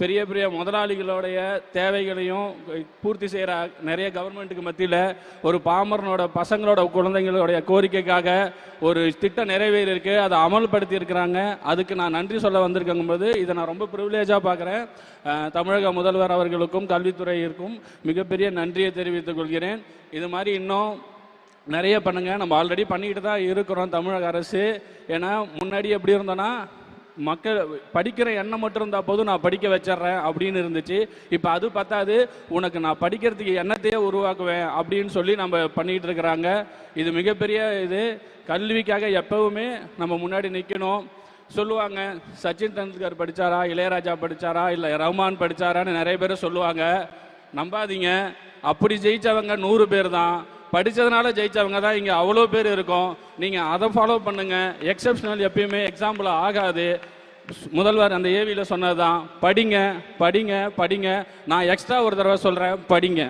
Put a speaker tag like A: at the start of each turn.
A: பெரிய பெரிய முதலாளிகளுடைய தேவைகளையும் பூர்த்தி செய்கிற நிறைய கவர்மெண்ட்டுக்கு மத்தியில் ஒரு பாமரனோட பசங்களோட குழந்தைங்களுடைய கோரிக்கைக்காக ஒரு திட்டம் நிறைவேறியிருக்கு. அதை அமல்படுத்தி இருக்கிறாங்க அதுக்கு நான் நன்றி சொல்ல வந்திருக்கேங்கும் போது இதை நான் ரொம்ப ப்ரிவிலேஜாக பார்க்குறேன். தமிழக முதல்வர் அவர்களுக்கும் கல்வித்துறையிற்கும் மிகப்பெரிய நன்றியை தெரிவித்துக் கொள்கிறேன். இது மாதிரி இன்னும் நிறைய பண்ணுங்கள் நம்ம ஆல்ரெடி பண்ணிக்கிட்டு தான் இருக்கிறோம் தமிழக அரசு. ஏன்னா முன்னாடி எப்படி இருந்தோன்னா மக்கள் படிக்கிற எண்ணம் மட்டும் இருந்தால் போதும் நான் படிக்க வச்சிடுறேன் அப்படின்னு இருந்துச்சு. இப்போ அது பத்தாது. உனக்கு நான் படிக்கிறதுக்கு எண்ணத்தையே உருவாக்குவேன் அப்படின்னு சொல்லி நம்ம பண்ணிக்கிட்டு இருக்கிறாங்க. இது மிகப்பெரிய இது. கல்விக்காக எப்பவுமே நம்ம முன்னாடி நிற்கணும் சொல்லுவாங்க சச்சின் டெண்டுல்கர் படிச்சாரா? இளையராஜா படிச்சாரா? இல்லை ரஹ்மான் படிச்சாரான்னு நிறைய பேர் சொல்லுவாங்க. நம்பாதீங்க. அப்படி ஜெயித்தவங்க நூறு பேர் தான். படித்ததுனால ஜெயிச்சவங்க தான் இங்கே அவ்வளோ பேர் இருக்கும். நீங்கள் அதை ஃபாலோ பண்ணுங்கள் எக்ஸப்ஷனல் எப்பயுமே எக்ஸாம்பிள் ஆகாது. முதல்வர் அந்த ஏவியில் சொன்னது தான் படிங்க படிங்க படிங்க. நான் எக்ஸ்ட்ரா ஒரு தடவை சொல்கிறேன் படிங்க.